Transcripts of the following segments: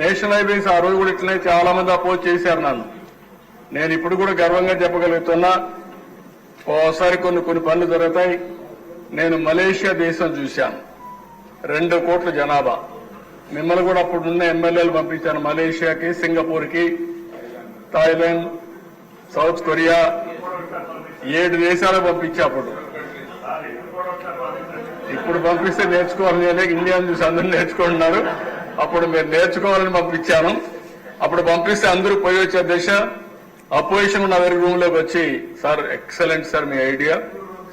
National highways ఆ రోజు కూడా ఇట్లనే చాలా మంది అపోజ్ చేశారు నన్ను. నేను ఇప్పుడు కూడా గర్వంగా చెప్పగలుగుతున్నా ఓసారి కొన్ని కొన్ని పనులు జరుగుతాయి. నేను మలేషియా దేశం చూశాను. రెండు కోట్ల జనాభా. మిమ్మల్ని కూడా అప్పుడున్న ఎమ్మెల్యేలు పంపించాను మలేషియాకి సింగపూర్కి థాయిలాండ్ సౌత్ కొరియా ఏడు దేశాలకు పంపించా అప్పుడు. ఇప్పుడు పంపిస్తే నేర్చుకోవాలి నేనే ఇండియాను చూసి అందరూ నేర్చుకుంటున్నారు. అప్పుడు మీరు నేర్చుకోవాలని పంపించాను అప్పుడు పంపిస్తే అందరూ పోయి వచ్చే దశ. అపోజిషన్ నా దగ్గర రూమ్లోకి వచ్చి సార్ ఎక్సలెంట్ సార్ మీ ఐడియా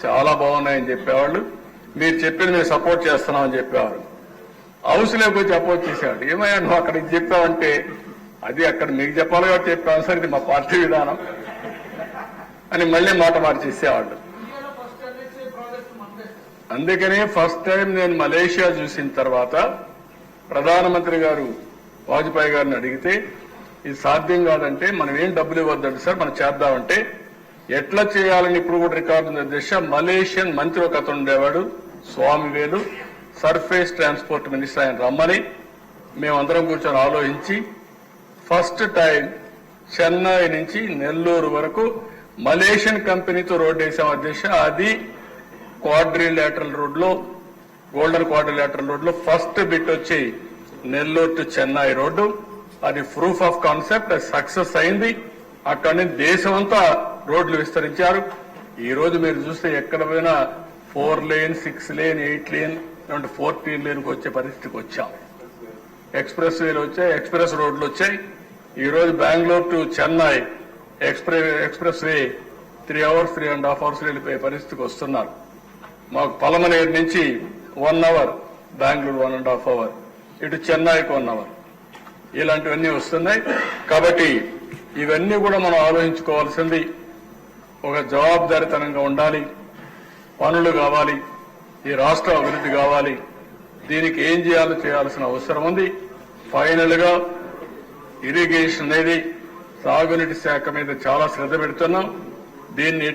చాలా బాగున్నాయని చెప్పేవాళ్ళు. మీరు చెప్పింది మేము సపోర్ట్ చేస్తున్నామని చెప్పేవారు. హౌస్లోకి వచ్చి అపోజ్ చేసేవాడు. ఏమయ్యా నువ్వు అక్కడ ఇది చెప్పావంటే అది అక్కడ మీకు చెప్పాలి కాబట్టి చెప్పాను. సార్ ఇది మా పార్టీ విధానం. అని మళ్ళీ మాట మార్చేసేవాళ్ళు. అందుకనే ఫస్ట్ టైం నేను మలేషియా చూసిన తర్వాత ప్రధానమంత్రి గారు వాజ్పేయి గారిని అడిగితే ఇది సాధ్యం కాదంటే మనం ఏం డబ్బులు ఇవ్వద్దండి సార్ మనం చేద్దామంటే ఎట్లా చేయాలని ఇప్పుడు కూడా రికార్డు ఉన్న దిశ మలేషియన్ మంత్రి ఒక అతను ఉండేవాడు స్వామి వేలు. సర్ఫేస్ ట్రాన్స్పోర్ట్ మినిస్టర్ ఆయన రమ్మని మేమందరం కూర్చొని ఆలోచించి ఫస్ట్ టైం చెన్నై నుంచి నెల్లూరు వరకు మలేషియన్ కంపెనీతో రోడ్డు వేసాం అధ్యక్ష అది క్వాడ్రిలేటరల్ రోడ్ రోడ్లో గోల్డెన్ క్వాడ్రిలేటరల్ రోడ్లో ఫస్ట్ బిట్ వచ్చి నెల్లూరు టు చెన్నై రోడ్డు. అది ప్రూఫ్ ఆఫ్ కాన్సెప్ట్ సక్సెస్ అయింది. అక్కడి నుంచి దేశమంతా రోడ్లు విస్తరించారు. ఈ రోజు మీరు చూస్తే ఎక్కడ పోయినా four lane six lane eight lane fourteen lane వచ్చే పరిస్థితికి వచ్చాం. ఎక్స్ప్రెస్ వేలు వచ్చాయి ఎక్స్ప్రెస్ రోడ్లు వచ్చాయి. ఈ రోజు Bengaluru to Chennai express express three hours three and half hours వెళ్ళిపోయే పరిస్థితికి వస్తున్నారు. మాకు పలమనేరు నుంచి one hour Bengaluru one and half hour ఇటు చెన్నైకి వన్ అవర్ ఇలాంటివన్నీ వస్తున్నాయి. కాబట్టి ఇవన్నీ కూడా మనం ఆలోచించుకోవాల్సింది ఒక జవాబుదారితనంగా ఉండాలి. పనులు కావాలి. ఈ రాష్ట్ర అభివృద్ధి కావాలి. దీనికి ఏం చేయాలో చేయాల్సిన అవసరం ఉంది. ఫైనల్గా ఇరిగేషన్ అనేది సాగునీటి శాఖ మీద చాలా శ్రద్ధ పెడుతున్నాం. దీన్ని